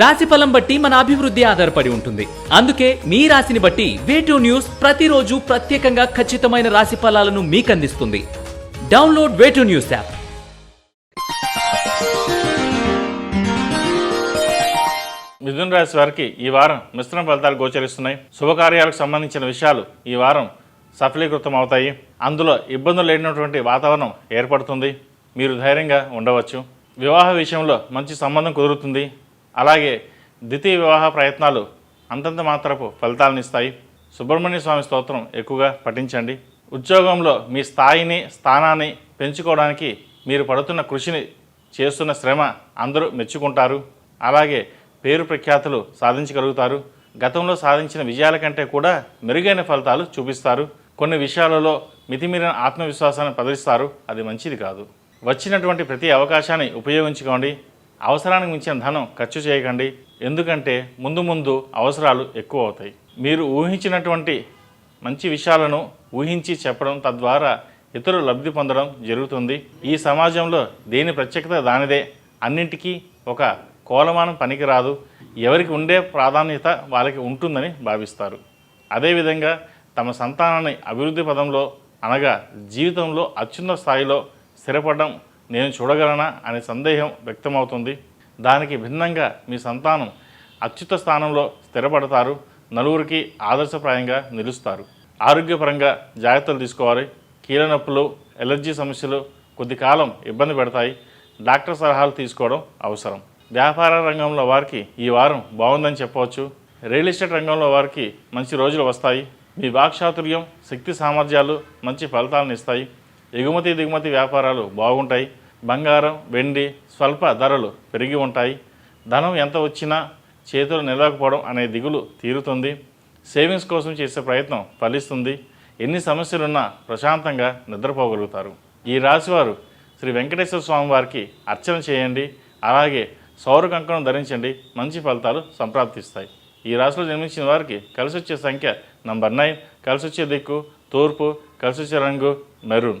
రాశి ఫలం బట్టి మన అభివృద్ధి ఆధారపడి ఉంటుంది. అందుకే మీ రాశిని బట్టి వేటూ న్యూస్ ప్రతిరోజు ప్రత్యేకంగా ఖచ్చితమైన రాశి ఫలాలను మీకు అందిస్తుంది డౌన్లోడ్ వేటూ న్యూస్ యాప్ మిథున రాశి వారికి ఈ వారం మిశ్రమ ఫలితాలు గోచరిస్తున్నాయి. శుభకార్యాలకు సంబంధించిన విషయాలు ఈ వారం సఫలీకృతం అవుతాయి అందులో ఇబ్బందులు లేనటువంటి వాతావరణం ఏర్పడుతుంది. మీరు ధైర్యంగా ఉండవచ్చు. వివాహ విషయంలో మంచి సంబంధం కుదురుతుంది. అలాగే ద్వితీయ వివాహ ప్రయత్నాలు అంతంత మాత్రపు ఫలితాలను ఇస్తాయి. సుబ్రహ్మణ్య స్వామి స్తోత్రం ఎక్కువగా పఠించండి. ఉద్యోగంలో మీ స్థాయిని స్థానాన్ని పెంచుకోవడానికి మీరు పడుతున్న కృషిని చేస్తున్న శ్రమ అందరూ మెచ్చుకుంటారు. అలాగే పేరు ప్రఖ్యాతులు సాధించగలుగుతారు. గతంలో సాధించిన విజయాల కంటే కూడా మెరుగైన ఫలితాలు చూపిస్తారు. కొన్ని విషయాలలో మితిమీరిన ఆత్మవిశ్వాసాన్ని ప్రదర్శిస్తారు అది మంచిది కాదు. వచ్చినటువంటి ప్రతి అవకాశాన్ని ఉపయోగించుకోండి. అవసరానికి మించిన ధనం ఖర్చు చేయకండి. ఎందుకంటే ముందు ముందు అవసరాలు ఎక్కువ అవుతాయి మీరు ఊహించినటువంటి మంచి విషయాలను ఊహించి చెప్పడం తద్వారా ఇతరులు లబ్ధి పొందడం జరుగుతుంది. ఈ సమాజంలో దేని ప్రత్యేకత దానిదే. అన్నింటికీ ఒక కోలమానం పనికిరాదు. ఎవరికి ఉండే ప్రాధాన్యత వాళ్ళకి ఉంటుందని భావిస్తారు. అదేవిధంగా తమ సంతానాన్ని అభివృద్ధి పదంలో అనగా జీవితంలో అత్యున్నత స్థాయిలో స్థిరపడడం నేను చూడగలనా అనే సందేహం వ్యక్తమవుతుంది. దానికి భిన్నంగా మీ సంతానం అత్యుత స్థానంలో స్థిరపడతారు. నలుగురికి ఆదర్శప్రాయంగా నిలుస్తారు. ఆరోగ్యపరంగా జాగ్రత్తలు తీసుకోవాలి. కీలనొప్పులు నొప్పులు ఎలర్జీ సమస్యలు కొద్ది కాలం ఇబ్బంది పెడతాయి. డాక్టర్ సలహాలు తీసుకోవడం అవసరం. వ్యాపార రంగంలో వారికి ఈ వారం బాగుందని చెప్పవచ్చు. రియల్ ఎస్టేట్ రంగంలో వారికి మంచి రోజులు వస్తాయి. మీ వాక్చాతుర్యం శక్తి సామర్థ్యాలు మంచి ఫలితాలను ఇస్తాయి. ఎగుమతి దిగుమతి వ్యాపారాలు బాగుంటాయి. బంగారం వెండి స్వల్ప ధరలు పెరిగి ఉంటాయి. ధనం ఎంత వచ్చినా చేతులు నిలవకపోవడం అనే దిగులు తీరుతుంది. సేవింగ్స్ కోసం చేసే ప్రయత్నం ఫలిస్తుంది. ఎన్ని సమస్యలున్నా ప్రశాంతంగా నిద్రపోగలుగుతారు. ఈ రాశివారు శ్రీ వెంకటేశ్వర స్వామి వారికి అర్చన చేయండి. అలాగే సౌర కంకణం ధరించండి. మంచి ఫలితాలు సంప్రాప్తిస్తాయి. ఈ రాశిలో జన్మించిన వారికి కలిసి వచ్చే సంఖ్య నంబర్ నైన్ కలిసి వచ్చే దిక్కు తూర్పు కలిసి వచ్చే రంగు మెరూన్.